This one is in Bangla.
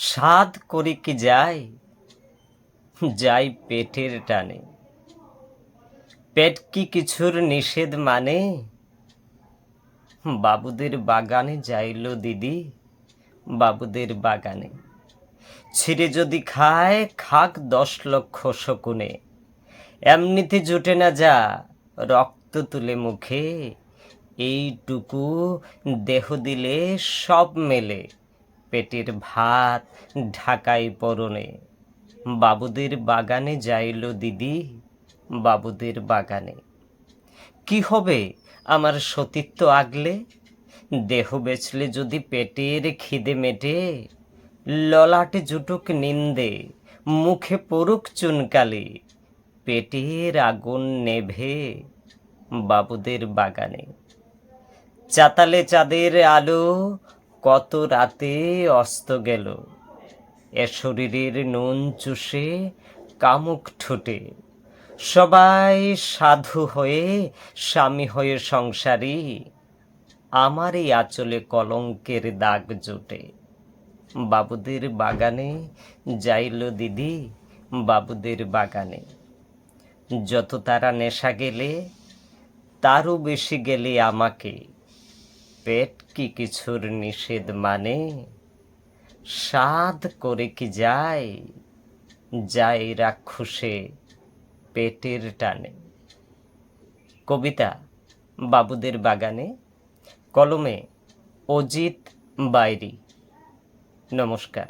স্বাদ করে কি যায় যাই পেটের টানে। পেট কি কিছুর নিষেধ মানে? বাবুদের বাগানে যাইল দিদি, বাবুদের বাগানে। ছিঁড়ে যদি খায়, খাক দশ লক্ষ শকুনে। এমনিতে জুটে না যা, রক্ত তুলে মুখে। এইটুকু দেহ দিলে সব মেলে। পেটের ভাত ঢাকাই পরনে। বাবুদের বাগানে যাইল দিদি, বাবুদের বাগানে। কি হবে আমার সতীত্ব আগলে? দেহ বেচলে যদি পেটের খিদে মেটে, ললাটে জুটুক নিন্দে, মুখে পড়ুক চুনকালি, পেটের আগুন নেভে বাবুদের বাগানে। চাতালে চাঁদের আলো কত রাতে অস্ত গেল। এ শরীরের নুন চুষে, কামুক ঠোঁটে। সবাই সাধু হয়ে, স্বামী হয়ে সংসারী। এই আঁচলে কলঙ্কের দাগ জোটে। বাবুদের বাগানে যাইল দিদি, বাবুদের বাগানে। যত তারা নেশা গেলে, তারও বেশি গেলে আমাকে। পেট কি কিছুর নিষেধ মানে? সাধ করে কি যায়? যায় রাক্ষসে পেটের টানে। কবিতা বাবুদের বাগানে, কলমে অজিত বাইরি। নমস্কার।